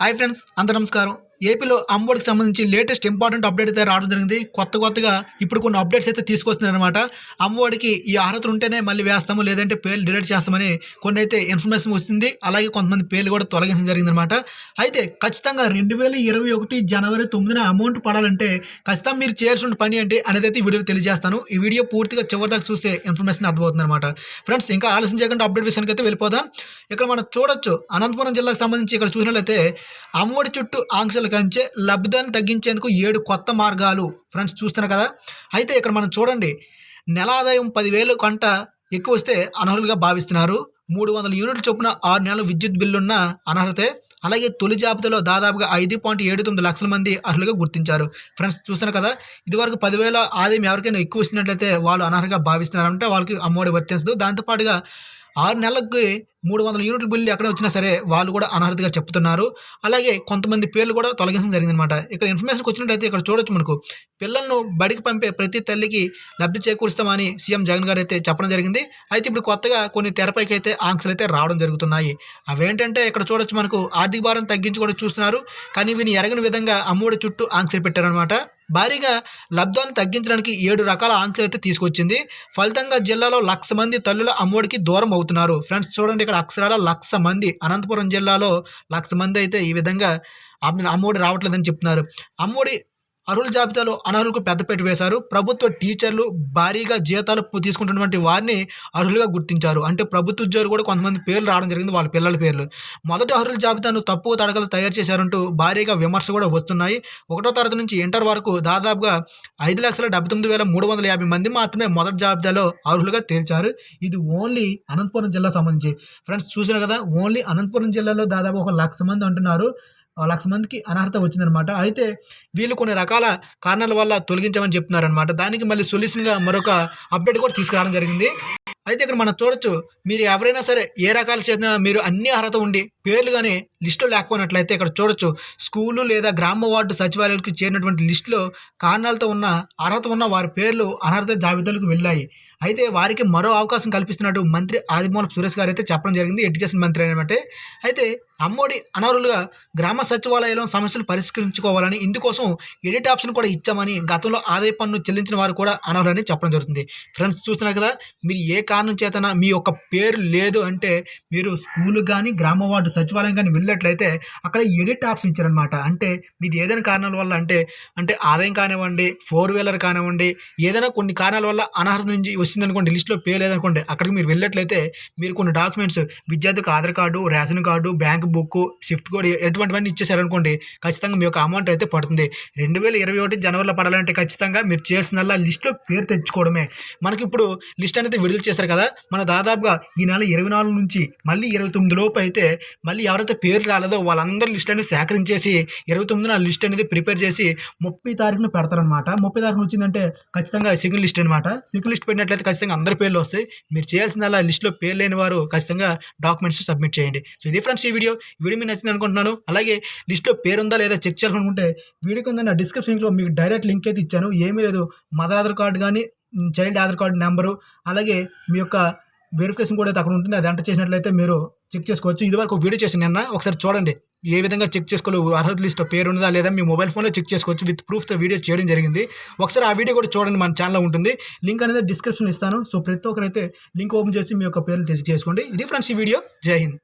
Hi friends అంత నమస్కారం. ఏపీలో అమ్మఒడికి సంబంధించి లేటెస్ట్ ఇంపార్టెంట్ అప్డేట్ అయితే రావడం జరిగింది. కొత్త కొత్తగా ఇప్పుడు కొన్ని అప్డేట్స్ అయితే తీసుకొస్తున్నారనమాట అనమాట ఈ అర్హతలు ఉంటేనే మళ్ళీ వేస్తాము లేదంటే పేర్లు డిలీట్ చేస్తామని కొన్ని అయితే ఇన్ఫర్మేషన్ వచ్చింది. అలాగే కొంతమంది పేర్లు కూడా తొలగించడం జరిగిందనమాట అయితే ఖచ్చితంగా రెండు వేల ఇరవై ఒకటి జనవరి తొమ్మిదిన అమౌంట్ పడాలంటే ఖచ్చితంగా మీరు చేయాల్సిన పని ఏంటి అనేది అయితే ఈ తెలియజేస్తాను. ఈ వీడియో పూర్తిగా చివరిదాకా చూస్తే ఇన్ఫర్మేషన్ అర్థమవుతుంది అనమాట ఫ్రెండ్స్ ఇంకా ఆలస్యం చేయకుండా అప్డేట్ విషయానికి అయితే వెళ్ళిపోదాం. ఇక్కడ మనం చూడొచ్చు. అనంతపురం జిల్లాకు సంబంధించి ఇక్కడ చూసినట్లయితే అమ్మఒడి చుట్టూ ఆంక్షలు కంచె లబ్ధాన్ని తగ్గించేందుకు ఏడు కొత్త మార్గాలు. ఫ్రెండ్స్ చూస్తున్నారు కదా? అయితే ఇక్కడ మనం చూడండి. నెల ఆదాయం పదివేలు కంట ఎక్కువ వస్తే అనర్హులుగా భావిస్తున్నారు. మూడు వందల యూనిట్ల చొప్పున ఆరు నెలల విద్యుత్ బిల్లున్న అనర్హతే అలాగే తొలి జాబితాలో దాదాపుగా ఐదు పాయింట్ ఏడు తొమ్మిది లక్షల మంది అర్హులుగా గుర్తించారు. ఫ్రెండ్స్ చూస్తున్నారు కదా? ఇదివరకు పదివేల ఆదాయం ఎవరికైనా ఎక్కువ వచ్చినట్లయితే వాళ్ళు అనర్హంగా భావిస్తున్నారంటే వాళ్ళకి అమ్మఒడి వర్తించదు. దాంతోపాటుగా ఆరు నెలలకి మూడు వందల యూనిట్లు బిల్లు ఎక్కడ వచ్చినా సరే వాళ్ళు కూడా అనర్హతగా చెప్తున్నారు. అలాగే కొంతమంది పేర్లు కూడా తొలగించడం జరిగిందనమాట ఇక్కడ ఇన్ఫర్మేషన్కి వచ్చినట్టయితే ఇక్కడ చూడొచ్చు మనకు. పిల్లలను బడికి పంపే ప్రతి తల్లికి లబ్ధి చేకూరుస్తామని సీఎం జగన్ గారు అయితే చెప్పడం జరిగింది. అయితే ఇప్పుడు కొత్తగా కొన్ని తెరపైకి అయితే ఆంక్షలు అయితే రావడం జరుగుతున్నాయి. అవేంటంటే ఇక్కడ చూడొచ్చు మనకు ఆర్థిక భారం తగ్గించుకోవడం చూస్తున్నారు. కానీ వీని ఎరగని విధంగా అమ్మఒడి చుట్టూ ఆంక్షలు పెట్టారనమాట భారీగా లబ్ధాన్ని తగ్గించడానికి ఏడు రకాల ఆంక్షలు అయితే తీసుకొచ్చింది. ఫలితంగా జిల్లాలో లక్ష మంది తల్లుల అమ్మఒడికి దూరం అవుతున్నారు. ఫ్రెండ్స్ చూడండి ఇక్కడ అక్షరాల లక్ష మంది. అనంతపురం జిల్లాలో లక్ష మంది అయితే ఈ విధంగా అమ్మ- అమ్మఒడి రావట్లేదని చెప్తున్నారు. అమ్మఒడి అర్హుల జాబితాలో అనర్హులకు పెద్దపీట వేశారు. ప్రభుత్వ టీచర్లు భారీగా జీతాలు తీసుకుంటున్నటువంటి వారిని అర్హులుగా గుర్తించారు. అంటే ప్రభుత్వ ఉద్యోగులు కూడా కొంతమంది పేర్లు రావడం జరిగింది. వాళ్ళ పిల్లల పేర్లు. మొదటి అర్హుల జాబితాను తప్పు తడకలు తయారు చేశారంటూ భారీగా విమర్శలు కూడా వస్తున్నాయి. ఒకటో తరగతి నుంచి ఇంటర్ వరకు దాదాపుగా ఐదు లక్షల డెబ్బై తొమ్మిది వేల మూడు వందల యాభై మంది మాత్రమే మొదటి జాబితాలో అర్హులుగా తేల్చారు. ఇది ఓన్లీ అనంతపురం జిల్లా సంబంధించి. ఫ్రెండ్స్ చూసారు కదా? ఓన్లీ అనంతపురం జిల్లాలో దాదాపు ఒక లక్ష మంది అంటున్నారు. లక్ష మందికి అనర్హత వచ్చిందనమాట అయితే వీళ్ళు కొన్ని రకాల కారణాల వల్ల తొలగించమని చెప్తున్నారనమాట దానికి మళ్ళీ సొల్యూషన్గా మరొక అప్డేట్ కూడా తీసుకురావడం జరిగింది. అయితే ఇక్కడ మనం చూడొచ్చు మీరు ఎవరైనా సరే ఏ రకాల చేసినా మీరు అన్ని అర్హత ఉండి పేర్లు కానీ లిస్టులో లేకపోయినట్లయితే ఇక్కడ చూడొచ్చు. స్కూలు లేదా గ్రామ వార్డు సచివాలయాలకు చేరినటువంటి లిస్టులో కారణాలతో ఉన్న అర్హత ఉన్న వారి పేర్లు అనర్హత జాబితాలకు వెళ్ళాయి. అయితే వారికి మరో అవకాశం కల్పిస్తున్నట్టు మంత్రి ఆదిమూలపు సురేష్ గారు అయితే చెప్పడం జరిగింది. ఎడ్యుకేషన్ మంత్రి అనమాట అయితే అమ్మోడి అనర్హులుగా గ్రామ సచివాలయంలో సమస్యలు పరిష్కరించుకోవాలని ఇందుకోసం ఎడిట్ ఆప్షన్ కూడా ఇచ్చామని గతంలో ఆదాయ పన్ను చెల్లించిన వారు కూడా అనర్హులని చెప్పడం జరుగుతుంది. ఫ్రెండ్స్ చూస్తున్నారు కదా మీరు ఏ కారణం చేతన మీ యొక్క పేరు లేదు అంటే మీరు స్కూల్ కానీ గ్రామ వార్డు సచివాలయం కానీ వెళ్ళినట్లయితే అక్కడ ఎడిట్ ఆప్షన్ ఇచ్చారనమాట అంటే మీది ఏదైనా కారణాల వల్ల అంటే అంటే ఆదాయం కానివ్వండి ఫోర్ వీలర్ కానివ్వండి ఏదైనా కొన్ని కారణాల వల్ల అనర్హత నుంచి వచ్చిందనుకోండి లిస్టులో పేరు లేదనుకోండి అక్కడికి మీరు వెళ్ళినట్లయితే మీరు కొన్ని డాక్యుమెంట్స్ విద్యార్థికి Aadhaar card ration card bank book shift code ఎటువంటివన్నీ ఇచ్చేసారనుకోండి ఖచ్చితంగా మీ యొక్క అమౌంట్ అయితే పడుతుంది. రెండు వేల ఇరవై ఒకటి జనవరిలో పడాలంటే ఖచ్చితంగా మీరు చేసినల్లా లిస్టులో పేరు తెచ్చుకోవడమే. మనకి ఇప్పుడు లిస్ట్ అనేది విడుదల చేశారు కదా మన దాదాపుగా ఈ నెల ఇరవై నాలుగు నుంచి మళ్ళీ ఇరవై తొమ్మిది లోపు అయితే మళ్ళీ ఎవరైతే పేరు రాలేదో వాళ్ళందరి లిస్ట్ అనేది సేకరించేసి ఇరవై తొమ్మిదిన లిస్ట్ అనేది ప్రిపేర్ చేసి ముప్పై తారీఖున పెడతారనమాట ముప్పై తారీఖున వచ్చిందంటే ఖచ్చితంగా సెకండ్ లిస్ట్ అనమాట సెకండ్ లిస్ట్ పెట్టినట్లయితే ఖచ్చితంగా అందరి పేర్లు వస్తాయి. మీరు చేయాల్సిన లిస్ట్లో పేరు లేని వారు ఖచ్చితంగా డాక్యుమెంట్స్ సబ్మిట్ చేయండి. సో ఇది ఫ్రెండ్స్ ఈ వీడియో. ఈ వీడియో మీకు నచ్చింది అనుకుంటున్నాను. అలాగే లిస్ట్లో పేరు ఉందా లేదా చెక్ చేయాలనుకుంటే వీడియో కింద నా డిస్క్రిప్షన్లో మీకు డైరెక్ట్ లింక్ అయితే ఇచ్చాను. ఏమీ లేదు. మదర్ ఆధార్ కార్డు కానీ చైల్డ్ ఆధార్ కార్డు నెంబరు అలాగే మీ యొక్క వెరిఫికేషన్ కూడా అయితే అక్కడ ఉంటుంది. అది ఎంటర్ చేసినట్లయితే మీరు చెక్ చేసుకోవచ్చు. ఇదివరకు ఒక వీడియో చేసిన నిన్న. ఒకసారి చూడండి. ఏ విధంగా చెక్ చేసుకోవాలి? అర్హత లిస్ట్ పేరు ఉన్నదా లేదా? మీ మొబైల్ ఫోన్లో చెక్ చేసుకోవచ్చు. విత్ ప్రూఫ్తో వీడియో చేయడం జరిగింది. ఒకసారి ఆ వీడియో కూడా చూడండి. మన ఛానల్లో ఉంటుంది. లింక్ అనేది డిస్క్రిప్షన్ ఇస్తాను. సో ప్రతి ఒక్కరైతే లింక్ ఓపెన్ చేసి మీ యొక్క పేర్లు తెలియజేసుకోండి. ఇది ఫ్రెండ్స్ ఈ వీడియో జై హింద్.